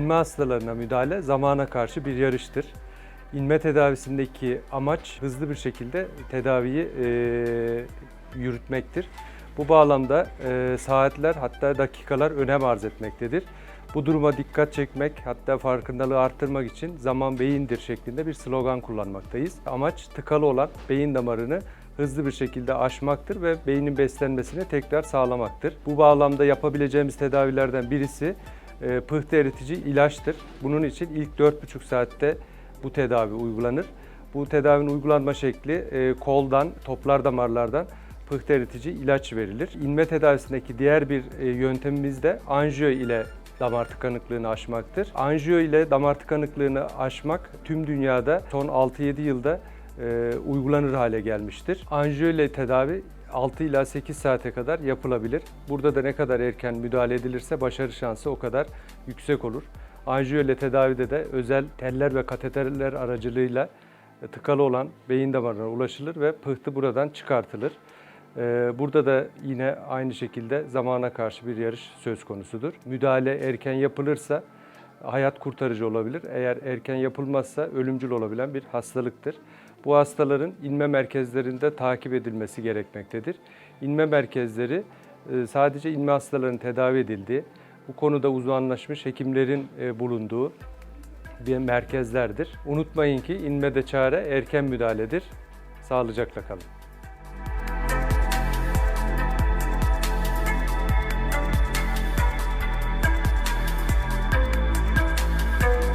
İnme hastalarına müdahale zamana karşı bir yarıştır. İnme tedavisindeki amaç hızlı bir şekilde tedaviyi e, yürütmektir. Bu bağlamda e, saatler hatta dakikalar önem arz etmektedir. Bu duruma dikkat çekmek hatta farkındalığı arttırmak için zaman beyindir şeklinde bir slogan kullanmaktayız. Amaç tıkalı olan beyin damarını hızlı bir şekilde aşmaktır ve beynin beslenmesini tekrar sağlamaktır. Bu bağlamda yapabileceğimiz tedavilerden birisi e, pıhtı eritici ilaçtır. Bunun için ilk 4,5 saatte bu tedavi uygulanır. Bu tedavinin uygulanma şekli e, koldan, toplar damarlardan pıhtı eritici ilaç verilir. İnme tedavisindeki diğer bir e, yöntemimiz de anjiyo ile damar tıkanıklığını aşmaktır. Anjiyo ile damar tıkanıklığını aşmak tüm dünyada son 6-7 yılda e, uygulanır hale gelmiştir. Anjiyo ile tedavi 6 ila 8 saate kadar yapılabilir. Burada da ne kadar erken müdahale edilirse başarı şansı o kadar yüksek olur. Anjiyo ile tedavide de özel teller ve kateterler aracılığıyla e, tıkalı olan beyin damarına ulaşılır ve pıhtı buradan çıkartılır. Ee, Burada da yine aynı şekilde zamana karşı bir yarış söz konusudur. Müdahale erken yapılırsa hayat kurtarıcı olabilir. Eğer erken yapılmazsa ölümcül olabilen bir hastalıktır. Bu hastaların inme merkezlerinde takip edilmesi gerekmektedir. İnme merkezleri e, sadece inme hastalarının tedavi edildiği, bu konuda uzmanlaşmış hekimlerin e, bulunduğu bir merkezlerdir. Unutmayın ki inmede çare erken müdahaledir. Sağlıcakla kalın.